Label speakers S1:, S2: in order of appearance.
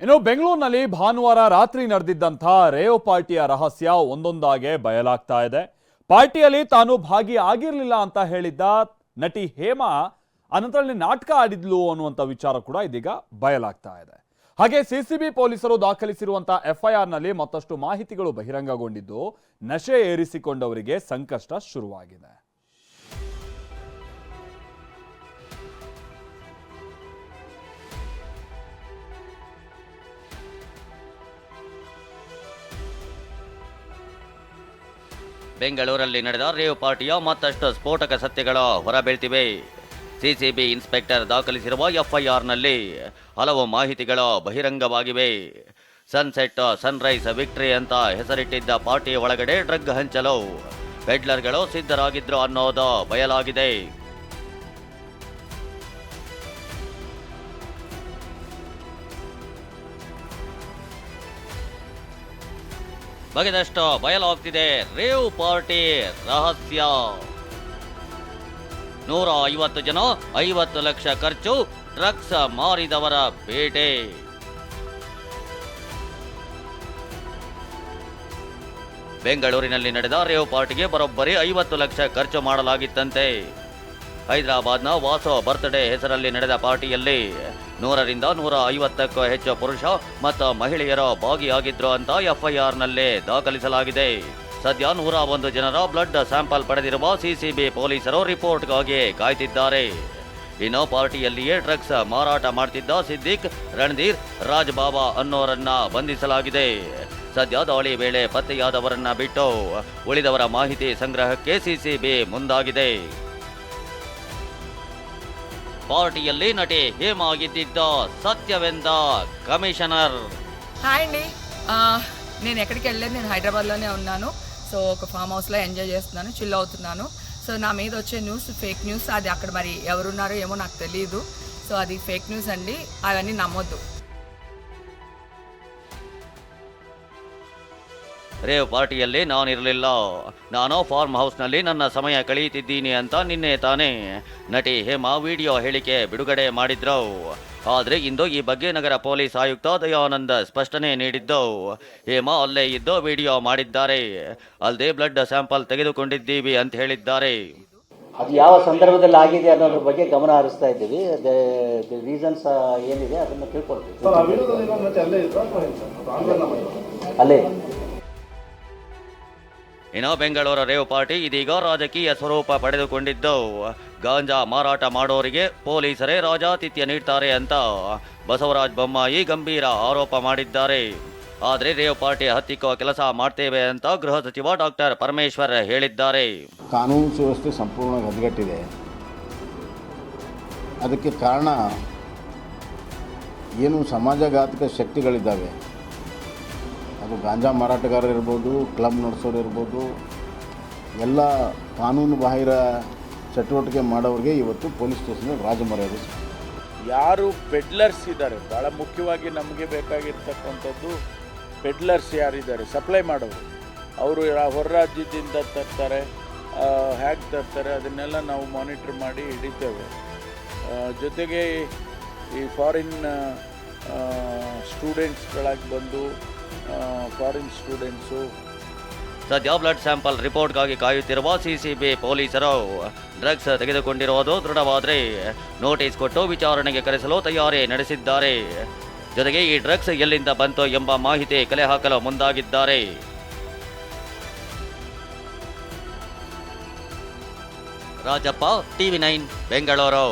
S1: ಇನ್ನು ಬೆಂಗಳೂರಿನಲ್ಲಿ ಭಾನುವಾರ ರಾತ್ರಿ ನಡೆದಿದ್ದಂಥ ರೇವ್ ಪಾರ್ಟಿಯ ರಹಸ್ಯ ಒಂದೊಂದಾಗೆ ಬಯಲಾಗ್ತಾ ಇದೆ. ಪಾರ್ಟಿಯಲ್ಲಿ ತಾನು ಭಾಗಿ ಆಗಿರಲಿಲ್ಲ ಅಂತ ಹೇಳಿದ್ದ ನಟಿ ಹೇಮಾ ಅನಂತರಲ್ಲಿ ನಾಟಕ ಆಡಿದ್ಲು ಅನ್ನುವಂಥ ವಿಚಾರ ಕೂಡ ಇದೀಗ ಬಯಲಾಗ್ತಾ ಇದೆ. ಹಾಗೆ ಸಿಸಿಬಿ ಪೊಲೀಸರು ದಾಖಲಿಸಿರುವಂತಹ ಎಫ್ಐಆರ್ನಲ್ಲಿ ಮತ್ತಷ್ಟು ಮಾಹಿತಿಗಳು ಬಹಿರಂಗಗೊಂಡಿದ್ದು ನಶೆ ಏರಿಸಿಕೊಂಡವರಿಗೆ ಸಂಕಷ್ಟ ಶುರುವಾಗಿದೆ.
S2: ಬೆಂಗಳೂರಲ್ಲಿ ನಡೆದ ರೇವ್ ಪಾರ್ಟಿಯ ಮತ್ತಷ್ಟು ಸ್ಫೋಟಕ ಸತ್ಯಗಳು ಹೊರಬೀಳ್ತಿವೆ. ಸಿಸಿಬಿ ಇನ್ಸ್ಪೆಕ್ಟರ್ ದಾಖಲಿಸಿರುವ ಎಫ್ಐಆರ್ನಲ್ಲಿ ಹಲವು ಮಾಹಿತಿಗಳು ಬಹಿರಂಗವಾಗಿವೆ. ಸನ್ಸೆಟ್, ಸನ್ರೈಸ್, ವಿಕ್ಟ್ರಿ ಅಂತ ಹೆಸರಿಟ್ಟಿದ್ದ ಪಾರ್ಟಿ ಒಳಗಡೆ ಡ್ರಗ್ ಹಂಚಲು ಪೆಡ್ಲರ್ಗಳು ಸಿದ್ಧರಾಗಿದ್ರು ಅನ್ನೋದು ಬಯಲಾಗಿದೆ. ಬಗೆದಷ್ಟು ಬಯಲಾಗ್ತಿದೆ. ರೇವ್ ಪಾರ್ಟಿ ರಹಸ್ಯ. ನೂರ ಐವತ್ತು ಜನ, ಐವತ್ತು ಲಕ್ಷ ಖರ್ಚು, ಡ್ರಗ್ಸ್ ಮಾರಿದವರ ಬೇಟೆ. ಬೆಂಗಳೂರಿನಲ್ಲಿ ನಡೆದ ರೇವ್ ಪಾರ್ಟಿಗೆ ಬರೋಬ್ಬರಿ ಐವತ್ತು ಲಕ್ಷ ಖರ್ಚು ಮಾಡಲಾಗಿತ್ತಂತೆ. ಹೈದರಾಬಾದ್ನ ವಾಸೋ ಬರ್ತ್ಡೇ ಹೆಸರಲ್ಲಿ ನಡೆದ ಪಾರ್ಟಿಯಲ್ಲಿ ನೂರರಿಂದ ನೂರ ಐವತ್ತಕ್ಕೂ ಹೆಚ್ಚು ಪುರುಷ ಮತ್ತು ಮಹಿಳೆಯರು ಭಾಗಿಯಾಗಿದ್ರು ಅಂತ ಎಫ್ಐಆರ್ನಲ್ಲಿ ದಾಖಲಿಸಲಾಗಿದೆ. ಸದ್ಯ ನೂರ ಒಂದು ಜನರ ಬ್ಲಡ್ ಸ್ಯಾಂಪಲ್ ಪಡೆದಿರುವ ಸಿಸಿಬಿ ಪೊಲೀಸರು ರಿಪೋರ್ಟ್ಗಾಗಿ ಕಾಯ್ತಿದ್ದಾರೆ. ಇನ್ನು ಪಾರ್ಟಿಯಲ್ಲಿಯೇ ಡ್ರಗ್ಸ್ ಮಾರಾಟ ಮಾಡ್ತಿದ್ದ ಸಿದ್ದಿಕ್, ರಣಧೀರ್ ರಾಜ್ ಬಾಬಾ ಅನ್ನೋರನ್ನ ಬಂಧಿಸಲಾಗಿದೆ. ಸದ್ಯ ದಾಳಿ ವೇಳೆ ಪತ್ತೆಯಾದವರನ್ನ ಬಿಟ್ಟು ಉಳಿದವರ ಮಾಹಿತಿ ಸಂಗ್ರಹಕ್ಕೆ ಸಿಸಿಬಿ ಮುಂದಾಗಿದೆ. ಪಾರ್ಟಿಯಲ್ಲಿ ನಟಿ ಹೇಮಾಗಿದ್ದಿದ್ದ ಸತ್ಯವೆಂದ ಕಮಿಷನರ್.
S3: హాయ్ అండి నేను ఎక్కడికి వెళ్ళలేదు నేను హైదరాబాద్లోనే ఉన్నాను సో ఒక ఫామ్ హౌస్లో ఎంజాయ్ చేస్తున్నాను చిల్ అవుతున్నాను. సో నా మీద వచ్చే న్యూస్ ఫేక్ న్యూస్ అది అక్కడ మరి ఎవరున్నారో ఏమో నాకు తెలియదు సో అది ఫేక్ న్యూస్ అండి. అవన్నీ నమ్మొద్దు.
S2: ರೇವ್ ಪಾರ್ಟಿಯಲ್ಲಿ ನಾನಿರಲಿಲ್ಲ ನಾನು ಫಾರ್ಮ್ ಹೌಸ್ನಲ್ಲಿ ನನ್ನ ಸಮಯ ಕಳೆಯುತ್ತಿದ್ದೀನಿ ಅಂತ ನಿನ್ನೆ ತಾನೇ ನಟಿ ಹೇಮಾ ವಿಡಿಯೋ ಹೇಳಿಕೆ ಬಿಡುಗಡೆ ಮಾಡಿದ್ರು. ಆದರೆ ಇಂದು ಈ ಬಗ್ಗೆ ನಗರ ಪೊಲೀಸ್ ಆಯುಕ್ತ ದಯಾನಂದ ಸ್ಪಷ್ಟನೆ ನೀಡಿದ್ದು. ಹೇಮಾ ಅಲ್ಲೇ ಇದ್ದು ವಿಡಿಯೋ ಮಾಡಿದ್ದಾರೆ. ಅಲ್ಲದೆ ಬ್ಲಡ್ ಸ್ಯಾಂಪಲ್ ತೆಗೆದುಕೊಂಡಿದ್ದೀವಿ ಅಂತ ಹೇಳಿದ್ದಾರೆ.
S4: ಅದು ಯಾವ ಸಂದರ್ಭದಲ್ಲಿ ಆಗಿದೆ ಅನ್ನೋದ್ರ ಬಗ್ಗೆ ಗಮನ ಹರಿಸ್ತಾ ಇದ್ದೀವಿ. ರೀಸನ್ಸ್ ಏನಿದೆ ಅದನ್ನು ತಿಳ್ಕೊಳ್ತೀವಿ. ಅಲ್ಲೇ.
S2: ಇನ್ನು ಬೆಂಗಳೂರು ರೇವ್ ಪಾರ್ಟಿ ಇದೀಗ ರಾಜಕೀಯ ಸ್ವರೂಪ ಪಡೆದುಕೊಂಡಿದ್ದು ಗಾಂಜಾ ಮಾರಾಟ ಮಾಡೋರಿಗೆ ಪೊಲೀಸರೇ ರಾಜಾತಿಥ್ಯ ನೀಡ್ತಾರೆ ಅಂತ ಬಸವರಾಜ ಬೊಮ್ಮಾಯಿ ಗಂಭೀರ ಆರೋಪ ಮಾಡಿದ್ದಾರೆ. ಆದರೆ ರೇವ್ ಪಾರ್ಟಿ ಹತ್ತಿಕ್ಕೋ ಕೆಲಸ ಮಾಡ್ತೇವೆ ಅಂತ ಗೃಹ ಸಚಿವ ಡಾಕ್ಟರ್ ಪರಮೇಶ್ವರ್ ಹೇಳಿದ್ದಾರೆ.
S5: ಕಾನೂನು ಸುವ್ಯವಸ್ಥೆ ಸಂಪೂರ್ಣ ಹದಗೆಟ್ಟಿದೆ. ಅದಕ್ಕೆ ಕಾರಣ ಏನು ಸಮಾಜಘಾತಕ ಶಕ್ತಿಗಳಿದ್ದಾವೆ. ಅದು ಗಾಂಜಾ ಮಾರಾಟಗಾರರು ಇರ್ಬೋದು, ಕ್ಲಬ್ ನಡೆಸೋರು ಇರ್ಬೋದು, ಎಲ್ಲ ಕಾನೂನು ಬಾಹಿರ ಚಟುವಟಿಕೆ ಮಾಡೋರಿಗೆ ಇವತ್ತು ಪೊಲೀಸ್ ಸ್ಟೇಷನಲ್ಲಿ ರಾಜಮರ್ಯಾದೆ.
S6: ಯಾರು ಪೆಡ್ಲರ್ಸ್ ಇದ್ದಾರೆ? ಭಾಳ ಮುಖ್ಯವಾಗಿ ನಮಗೆ ಬೇಕಾಗಿರ್ತಕ್ಕಂಥದ್ದು ಪೆಡ್ಲರ್ಸ್ ಯಾರಿದ್ದಾರೆ? ಸಪ್ಲೈ ಮಾಡೋರು. ಅವರು ಹೊರ ರಾಜ್ಯದಿಂದ ತರ್ತಾರೆ ಹ್ಯಾಕ್ ತರ್ತಾರೆ, ಅದನ್ನೆಲ್ಲ ನಾವು ಮಾನಿಟ್ರ್ ಮಾಡಿ ಹಿಡಿತೇವೆ. ಜೊತೆಗೆ ಈ ಫಾರಿನ್ ಸ್ಟೂಡೆಂಟ್ಸ್ಗಳಾಗಿ ಬಂದು ಫಾರಿನ್ ಸ್ಟೂಡೆಂಟ್ಸು
S2: ಸದ್ಯ ಬ್ಲಡ್ ಸ್ಯಾಂಪಲ್ ರಿಪೋರ್ಟ್ಗಾಗಿ ಕಾಯುತ್ತಿರುವ ಸಿಸಿಬಿ ಪೊಲೀಸರು ಡ್ರಗ್ಸ್ ತೆಗೆದುಕೊಂಡಿರುವುದು ದೃಢವಾದರೆ ನೋಟಿಸ್ ಕೊಟ್ಟು ವಿಚಾರಣೆಗೆ ಕರೆಸಲು ತಯಾರಿ ನಡೆಸಿದ್ದಾರೆ. ಜೊತೆಗೆ ಈ ಡ್ರಗ್ಸ್ ಎಲ್ಲಿಂದ ಬಂತು ಎಂಬ ಮಾಹಿತಿ ಕಲೆ ಹಾಕಲು ಮುಂದಾಗಿದ್ದಾರೆ. Rajappa TV nine Bengaluru.